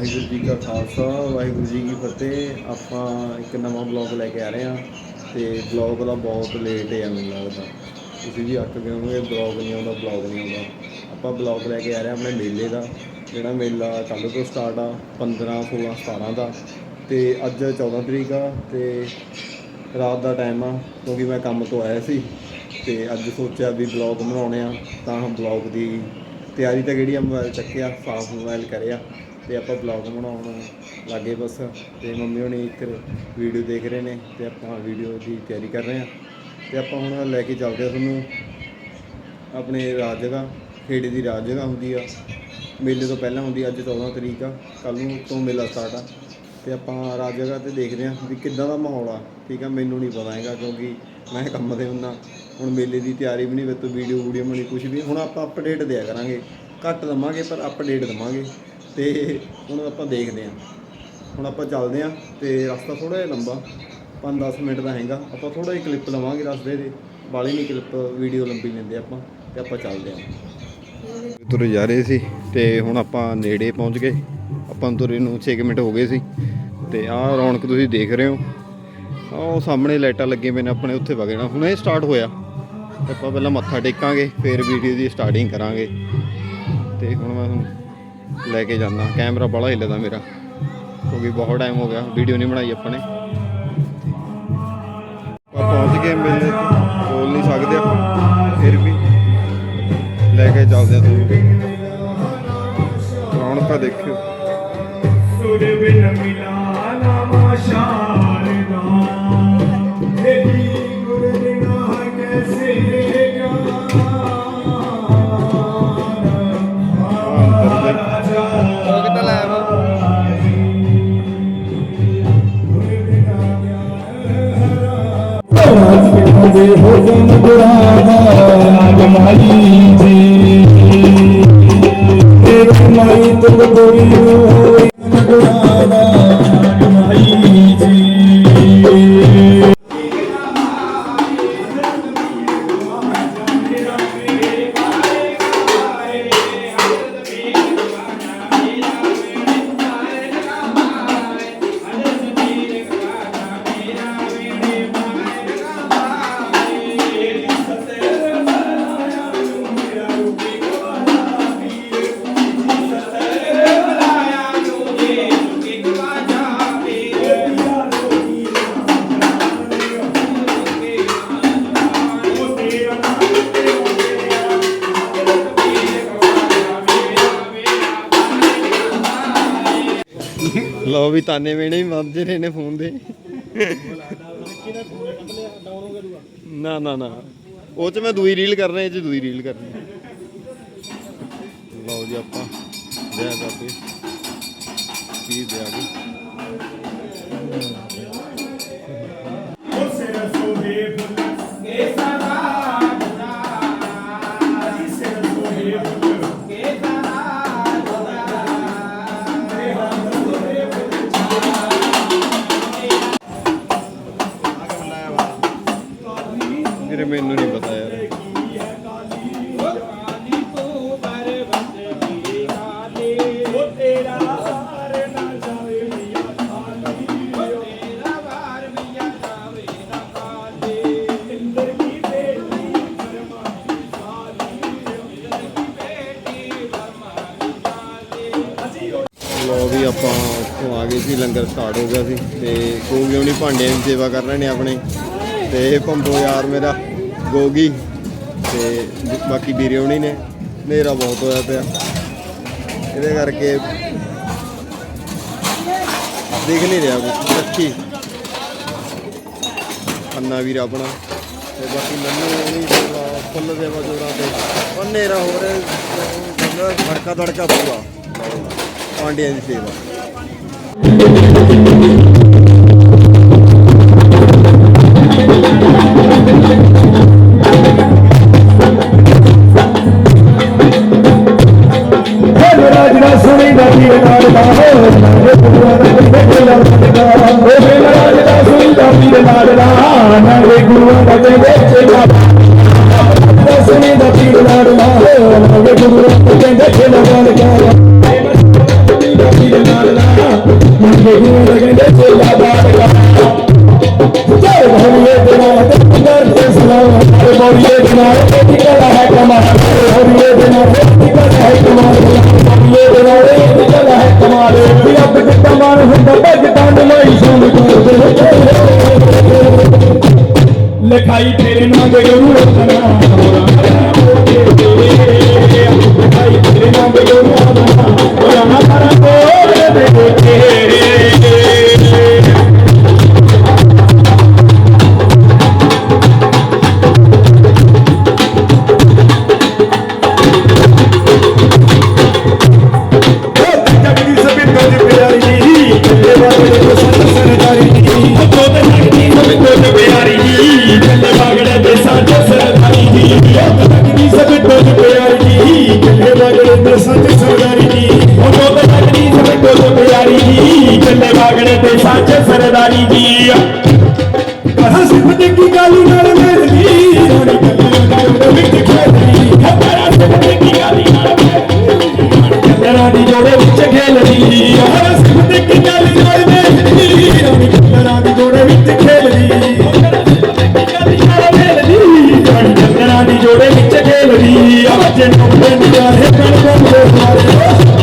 ਵਾਹਿਗੁਰੂ ਜੀ ਕਾ ਖਾਲਸਾ, ਵਾਹਿਗੁਰੂ ਜੀ ਕੀ ਫਤਿਹ। ਆਪਾਂ ਇੱਕ ਨਵਾਂ ਬਲੌਗ ਲੈ ਕੇ ਆ ਰਹੇ ਹਾਂ ਤੇ ਬਲੌਗ ਦਾ ਬਹੁਤ ਲੇਟ ਹੈ ਮੈਨੂੰ ਲੱਗਦਾ। ਤੁਸੀਂ ਵੀ ਅੱਕ ਗਏ ਹੋਵੋਗੇ ਬਲੌਗ ਨਹੀਂ ਆਉਂਦਾ ਬਲੌਗ ਨਹੀਂ ਆਉਂਦਾ। ਆਪਾਂ ਬਲੌਗ ਲੈ ਕੇ ਆ ਰਹੇ ਹਾਂ ਆਪਣੇ ਮੇਲੇ ਦਾ, ਜਿਹੜਾ ਮੇਲਾ ਕੱਲ੍ਹ ਤੋਂ ਸਟਾਰਟ ਆ 15 16 17 ਦਾ। ਤੇ ਅੱਜ 14 ਤਰੀਕ ਆ ਤੇ ਰਾਤ ਦਾ ਟਾਈਮ ਆ, ਕਿਉਂਕਿ ਮੈਂ ਕੰਮ ਤੋਂ ਆਇਆ ਸੀ। ਤੇ ਅੱਜ ਸੋਚਿਆ ਵੀ ਬਲੌਗ ਬਣਾਉਣੇ ਆ, ਤਾਂ ਬਲੌਗ ਦੀ ਤਿਆਰੀ ਤਾਂ ਕਿਹੜੀ ਆ ਮੋਬਾਈਲ ਚੱਕਿਆ, ਸਾਫ਼ ਮੋਬਾਈਲ ਕਰਿਆ। ਤੇ ਆਪਾਂ ਬਲੌਗ ਬਣਾਉਣ ਲੱਗੇ ਬਸ। ਤੇ ਮੰਮੀ ਹੋਣੀ ਇੱਕ ਵੀਡੀਓ ਦੇਖ ਰਹੇ ਨੇ ਤੇ ਆਪਾਂ ਵੀਡੀਓ ਦੀ ਤਿਆਰੀ ਕਰ ਰਹੇ ਹਾਂ। ਤੇ ਆਪਾਂ ਹੁਣ ਲੈ ਕੇ ਚੱਲਦੇ ਆ ਤੁਹਾਨੂੰ ਆਪਣੇ ਰਾਜ ਜਗ੍ਹਾ, ਖੇੜੇ ਦੀ ਰਾਜ ਜਗ੍ਹਾ ਹੁੰਦੀ ਆ। ਮੇਲੇ ਤੋਂ ਪਹਿਲਾਂ ਹੁੰਦੀ ਅੱਜ 14 ਤਰੀਕ ਆ ਕੱਲ ਨੂੰ ਤੋਂ ਮੇਲਾ ਸਟਾਰਟ ਆ। ਤੇ ਆਪਾਂ ਰਾਜ ਜਗ੍ਹਾ ਤੇ ਦੇਖਦੇ ਹਾਂ ਵੀ ਕਿੱਦਾਂ ਦਾ ਮਾਹੌਲ ਆ। ਠੀਕ ਆ, ਮੈਨੂੰ ਨਹੀਂ ਪਤਾ ਹੈਗਾ ਕਿਉਂਕਿ ਮੈਂ ਕੰਮ ਤੇ ਹੁੰਨਾ ਹੁਣ ਮੇਲੇ ਦੀ ਤਿਆਰੀ ਵੀ ਨਹੀਂ ਵੇ ਵੀਡੀਓ ਵੀਡੀਓ ਬਣੀ ਕੁਝ ਵੀ। ਹੁਣ ਆਪਾਂ ਅਪਡੇਟ ਦਿਆ ਕਰਾਂਗੇ। ਘੱਟ ਦਵਾਂਗੇ, ਪਰ ਅਪਡੇਟ ਦਵਾਂਗੇ। ਤੇ ਹੁਣ ਆਪਾਂ ਦੇਖਦੇ ਹਾਂ। ਹੁਣ ਆਪਾਂ ਚੱਲਦੇ ਹਾਂ ਤੇ ਰਸਤਾ ਥੋੜਾ ਜਿਹਾ ਲੰਬਾ 5-10 ਮਿੰਟ ਦਾ ਹੈਗਾ। ਆਪਾਂ ਥੋੜਾ ਜਿਹਾ ਕਲਿੱਪ ਲਵਾਂਗੇ ਰਸਤੇ ਦੇ। ਬਾਲੀ ਨਹੀਂ ਕਲਿੱਪ ਵੀਡੀਓ ਲੰਬੀ ਲੈਂਦੇ ਆਪਾਂ ਤੇ ਆਪਾਂ ਚੱਲਦੇ ਹਾਂ। ਤੁਰ ਜਾ ਰਹੇ ਸੀ ਤੇ ਹੁਣ ਆਪਾਂ ਨੇੜੇ ਪਹੁੰਚ ਗਏ। ਆਪਾਂ ਨੂੰ ਤੁਰੇ ਨੂੰ 6 ਮਿੰਟ ਹੋ ਗਏ ਸੀ। ਤੇ ਆਹ ਰੌਣਕ ਤੁਸੀਂ ਦੇਖ ਰਹੇ ਹੋ। ਆਹ ਉਹ ਸਾਹਮਣੇ ਲਾਈਟਾਂ ਲੱਗੀਆਂ ਪਏ ਨੇ ਆਪਣੇ ਉੱਥੇ ਵਗਣਾ ਹੁਣ ਇਹ ਸਟਾਰਟ ਹੋਇਆ। ਤੇ ਆਪਾਂ ਪਹਿਲਾਂ ਮੱਥਾ ਟੇਕਾਂਗੇ, ਫਿਰ ਵੀਡੀਓ ਦੀ ਸਟਾਰਟਿੰਗ ਕਰਾਂਗੇ। ਤੇ ਹੁਣ ਮੈਂ ਤੁਹਾਨੂੰ ਲੈ ਕੇ ਜਾਂਦਾ। ਕੈਮਰਾ ਬੜਾ ਹਿੱਲਦਾ ਮੇਰਾ। ਕਿਉਂਕਿ ਬਹੁਤ ਟਾਈਮ ਹੋ ਗਿਆ। ਵੀਡੀਓ ਨਹੀਂ ਬਣਾਈ ਆਪਾਂ ਨੇ। ਪਹੁੰਚ ਗਏ ਮੇਲੇ ਬੋਲ ਨਹੀਂ ਸਕਦੇ ਆਪਾਂ। ਫਿਰ ਵੀ ਲੈ ਕੇ ਚੱਲਦੇ ਆ ਤੁਹਾਨੂੰ ਰੌਣਕਾਂ ਦੇਖਿਓ। I'm not the body of ਲਓ ਵੀ ਤਾਨੇ ਵੇਣੇ ਹੀ ਰਹੇ ਨੇ ਫੋਨ ਦੇ। ਨਾ ਨਾ ਨਾ। ਉਹ ਚ ਮੈਂ ਦੂਈ ਰੀਲ ਕਰ ਰਿਹਾ ਇਹ ਚ ਦੂਈ ਰੀਲ ਕਰਨੀ। ਲਓ ਜੀ ਆਪਾਂ ਜੈ ਬਾਬੇ ਕੀ ਦਿਆ ਦੀ ਸਾਲੀ ਅਸੀਂ ਉਹ ਲੋ ਵੀ ਆਪਾਂ ਉੱਥੋਂ ਆ ਗਏ ਸੀ, ਲੰਗਰ ਸਟਾਰਟ ਹੋ ਗਿਆ ਸੀ ਤੇ ਗੋਗੀ ਹੁਣੀ ਭਾਂਡਿਆਂ ਦੀ ਸੇਵਾ ਕਰ ਰਹੇ ਨੇ ਆਪਣੇ। ਤੇ ਭੰਬੋ ਯਾਰ ਮੇਰਾ। ਗੋਗੀ ਤੇ ਬਾਕੀ ਵੀਰੇ ਹੁਣੀ ਨੇ, ਹਨੇਰਾ ਬਹੁਤ ਹੋਇਆ ਪਿਆ। ਇਹਦੇ ਕਰਕੇ ਦਿਖ ਨਹੀਂ ਰਿਹਾ ਕੁਝ ਰੱਖੀ ਅੰਨਾ ਵੀਰ ਆਪਣਾ, ਤੇ ਬਾਕੀ ਮੈਨੂੰ ਨਹੀਂ ਫੁੱਲ ਸੇਵਾ ਜੋਰਾਂ ਤੇ। ਉਹ ਹਨੇਰਾ ਹੋ ਰਿਹਾ ਧੜਕਾ ਧੜਕਾ ਪੂਰਾ। ਪਾਂਡਿਆਂ ਦੀ ਸੇਵਾ। ਦਾ ਵੀਰ ਨਾਲ ਦਾ ਹੋ ਨਾਲੇ ਗੁਰੂਆਂ ਦਾ ਕਿੱਥੇ ਲੜਦਾ ਹੋਵੇ ਰਾਜ ਦਾ ਸੁਣੀ ਦਾ ਵੀਰ ਨਾਲ ਦਾ ਨਾਲੇ ਗੁਰੂਆਂ ਦਾ ਕਿੱਥੇ ਲੜਦਾ ਸੁਣੀ ਦਾ ਵੀਰ ਨਾਲ ਦਾ ਹੋ ਨਾਲੇ ਗੁਰੂਆਂ ਦਾ ਕਿੱਥੇ ਲਿਖਾਈ ਤੇਰੇ ਨਾਂ ਦੇ ਗੁਰੂ ਰਤਨਾ ਲਿਖਾਈ ਤੇਰੇ ਨਾਂ ਦੇ ਗੁਰੂ ਰਤਨਾ ਹੋਰਾ ਨਾ ਕਰ ਕੋਲ ਦੇ ਕੇ ਜਗਦੀ ਸਾਜੇ ਸਰਦਾਰੀ ਜੀ ਸਿਫਤ ਕੀ ਗਾਲੀ ਨਾਲ ਮਿਲਦੀ? ਰੋਣੀ ਕੱਲੇ ਨਾਲ ਵਿੱਚ ਖੇਡਦੀ ਖਬਰਾਂ ਸਿੱਧੇ ਕੀ ਗਾਲੀ ਨਾਲ ਕੰਦਰਾਂ ਦੀ ਜੋੜੇ ਵਿੱਚ ਖੇਲਦੀ ਕਹਾ ਸਿਫਤ ਕੀ ਗਾਲੀ ਨਾਲ ਮਿਲਦੀ? ਰੋਣੀ ਕੱਲੇ ਦੀ ਜੋੜੇ ਵਿੱਚ ਖੇਡਦੀ ਕੰਦਰਾਂ ਦੀ ਜੋੜੇ ਵਿੱਚ ਖੇਲਦੀ ਅੱਜ ਨੋੜੇ ਨਿਗਾਰੇ ਕਣ ਕਣ ਦੇ ਮਾਰੇ।